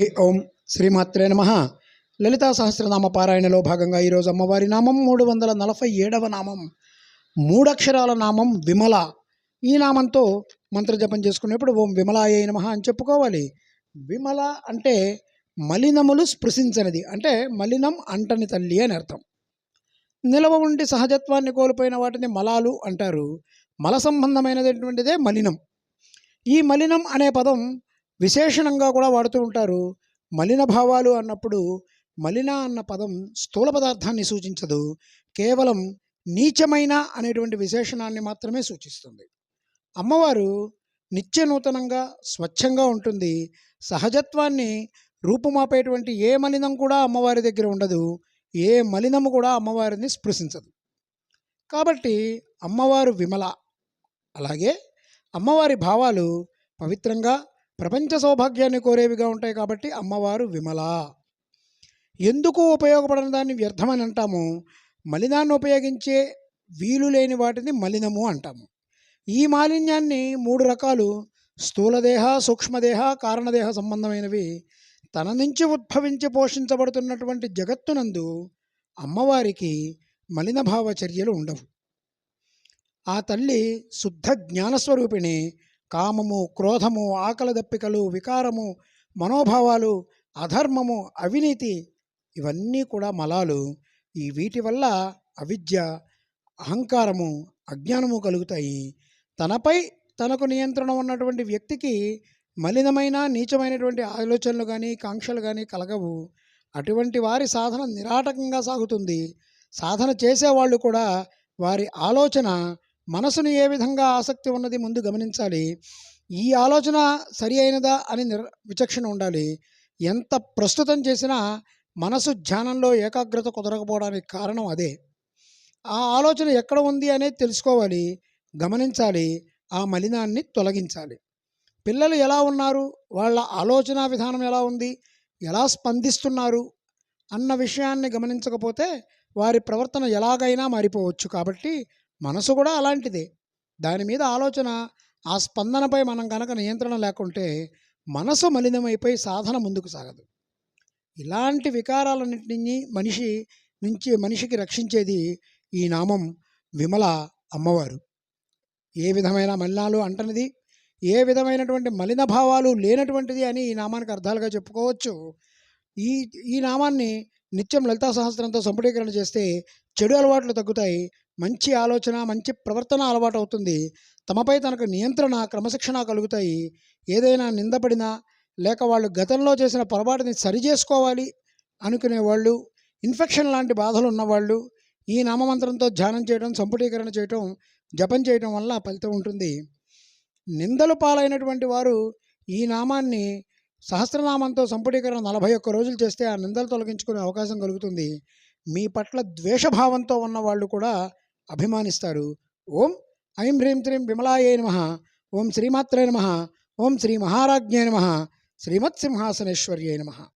ఓం శ్రీమాత్రే నమ. లలితా సహస్రనామ పారాయణలో భాగంగా ఈరోజు అమ్మవారి నామం మూడు వందల నలభై ఏడవ నామం. మూడక్షరాల నామం విమల. ఈ నామంతో మంత్రజపం చేసుకునేప్పుడు ఓం విమలాయ నమ అని చెప్పుకోవాలి. విమల అంటే మలినములు స్పృశించనిది అంటే మలినం అంటని తల్లి అని అర్థం. నిలవ ఉండి సహజత్వాన్ని కోల్పోయిన వాటిని మలాలు అంటారు. మల సంబంధమైనటువంటిదే మలినం. ఈ మలినం అనే పదం విశేషణంగా కూడా వాడుతూ ఉంటారు. మలిన భావాలు అన్నప్పుడు మలిన అన్న పదం స్థూల పదార్థాన్ని సూచించదు. కేవలం నీచమైన అనేటువంటి విశేషణాన్ని మాత్రమే సూచిస్తుంది. అమ్మవారు నిత్య నూతనంగా స్వచ్ఛంగా ఉంటుంది. సహజత్వాన్ని రూపుమాపేటువంటి ఏ మలినం కూడా అమ్మవారి దగ్గర ఉండదు. ఏ మలినము కూడా అమ్మవారిని స్పృశించదు. కాబట్టి అమ్మవారు విమల. అలాగే అమ్మవారి భావాలు పవిత్రంగా ప్రపంచ సౌభాగ్యాన్ని కోరేవిగా ఉంటాయి కాబట్టి అమ్మవారు విమల. ఎందుకు ఉపయోగపడని దాన్ని వ్యర్థమని అంటాము? మలినాన్ని ఉపయోగించే వీలు లేని వాటిని మలినము అంటాము. ఈ మాలిన్యాన్ని మూడు రకాలు స్థూలదేహ సూక్ష్మదేహ కారణదేహ సంబంధమైనవి. తన నుంచి ఉద్భవించి పోషించబడుతున్నటువంటి జగత్తునందు అమ్మవారికి మలినభావ చర్యలు ఉండవు. ఆ తల్లి శుద్ధ జ్ఞానస్వరూపిణి కామము క్రోధము ఆకలి దప్పికలు వికారము మనోభావాలు అధర్మము అవినీతి ఇవన్నీ కూడా మలాలు. ఈ వీటి వల్ల అవిద్య అహంకారము అజ్ఞానము కలుగుతాయి. తనపై తనకు నియంత్రణ ఉన్నటువంటి వ్యక్తికి మలినమైన నీచమైనటువంటి ఆలోచనలు కానీ కాంక్షలు కానీ కలగవు. అటువంటి వారి సాధన నిరాటకంగా సాగుతుంది. సాధన చేసేవాళ్ళు కూడా వారి ఆలోచన మనసును ఏ విధంగా ఆసక్తి ఉన్నది ముందు గమనించాలి. ఈ ఆలోచన సరి అయినదా అని నిర్ విచక్షణ ఉండాలి. ఎంత ప్రస్తుతం చేసినా మనసు ధ్యానంలో ఏకాగ్రత కుదరకపోవడానికి కారణం అదే. ఆ ఆలోచన ఎక్కడ ఉంది అనేది తెలుసుకోవాలి గమనించాలి ఆ మలినాన్ని తొలగించాలి. పిల్లలు ఎలా ఉన్నారు? వాళ్ళ ఆలోచన విధానం ఎలా ఉంది? ఎలా స్పందిస్తున్నారు? అన్న విషయాన్ని గమనించకపోతే వారి ప్రవర్తన ఎలాగైనా మారిపోవచ్చు కాబట్టి మనసు కూడా అలాంటిదే. దాని మీద ఆలోచన ఆ స్పందనపై మనం కనుక నియంత్రణ లేకుంటే మనసు మలినమైపోయి సాధన ముందుకు సాగదు. ఇలాంటి వికారాలన్నింటినీ మనిషి నుంచి మనిషికి రక్షించేది ఈ నామం విమల అమ్మవారు. ఏ విధమైన మలినాలు అంటనిది ఏ విధమైనటువంటి మలిన భావాలు లేనటువంటిది అని ఈ నామానికి అర్థాలుగా చెప్పుకోవచ్చు. ఈ ఈ నామాన్ని నిత్యం లలితా సహస్రంతో సంపుటీకరణ చేస్తే చెడు అలవాట్లు తగ్గుతాయి మంచి ఆలోచన మంచి ప్రవర్తన అలవాటు అవుతుంది తమపై తనకు నియంత్రణ క్రమశిక్షణ కలుగుతాయి. ఏదైనా నిందపడినా లేక వాళ్ళు గతంలో చేసిన పొరపాటుని సరిచేసుకోవాలి అనుకునే వాళ్ళు ఇన్ఫెక్షన్ లాంటి బాధలు ఉన్నవాళ్ళు ఈ నామమంత్రంతో ధ్యానం చేయడం సంపుటీకరణ చేయటం జపం చేయటం వల్ల ఫలితం ఉంటుంది. నిందలు పాలైనటువంటి వారు ఈ నామాన్ని సహస్రనామంతో సంపుటీకరణ నలభై ఒక్క రోజులు చేస్తే ఆ నిందలు తొలగించుకునే అవకాశం కలుగుతుంది. మీ పట్ల ద్వేషభావంతో ఉన్న వాళ్ళు కూడా అభిమానిస్తారు ఓం ఐం హ్రీం త్రీం విమలాయే నమ. ఓం శ్రీమాత్రే నమ. ఓం శ్రీ మహారాజ్ఞే నమ. శ్రీమత్సింహాసనేశ్వర్యే నమ.